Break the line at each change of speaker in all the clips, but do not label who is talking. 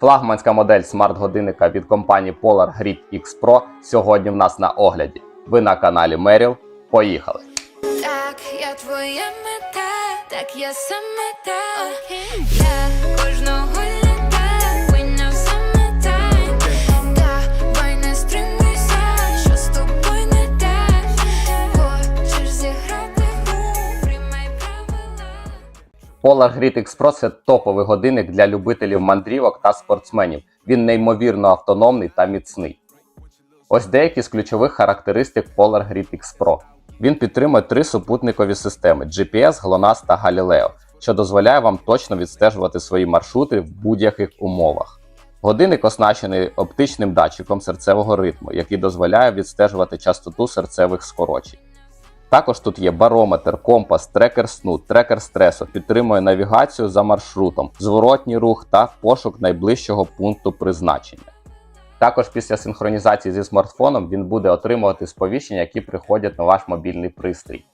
Флагманська модель смарт-годинника від компанії Polar Grip X Pro сьогодні в нас на огляді. Ви на каналі Merrill. Поїхали!
Так, я твоя мета, так я саме та Я кожного
Polar Grid X Pro це топовий годинник для любителів мандрівок та спортсменів. Він неймовірно автономний та міцний. Ось деякі з ключових характеристик Polar Grid X Pro. Він підтримує три супутникові системи GPS, GLONASS та Galileo, що дозволяє вам точно відстежувати свої маршрути в будь-яких умовах. Годинник оснащений оптичним датчиком серцевого ритму, який дозволяє відстежувати частоту серцевих скорочень. Також тут є барометр, компас, трекер сну, трекер стресу, підтримує навігацію за маршрутом, зворотній рух та пошук найближчого пункту призначення. Також після синхронізації зі смартфоном він буде отримувати сповіщення, які приходять на ваш мобільний пристрій.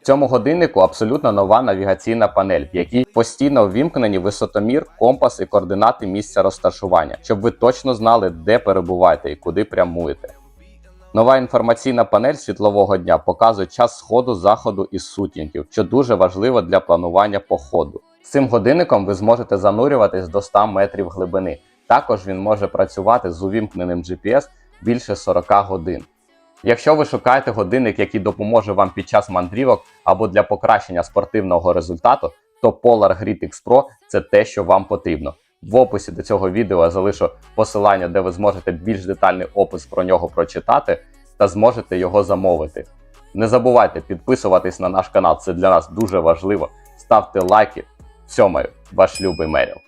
В цьому годиннику абсолютно нова навігаційна панель, в якій постійно ввімкнені висотомір, компас і координати місця розташування, щоб ви точно знали, де перебуваєте і куди прямуєте. Нова інформаційна панель світлового дня показує час сходу, заходу і сутінків, що дуже важливо для планування походу. З цим годинником ви зможете занурюватись до 100 метрів глибини. Також він може працювати з увімкненим GPS більше 40 годин. Якщо ви шукаєте годинник, який допоможе вам під час мандрівок або для покращення спортивного результату, то Polar Grid X Pro це те, що вам потрібно. В описі до цього відео я залишу посилання, де ви зможете більш детальний опис про нього прочитати та зможете його замовити. Не забувайте підписуватись на наш канал, це для нас дуже важливо. Ставте лайки. Сьомою, ваш любий Меріл.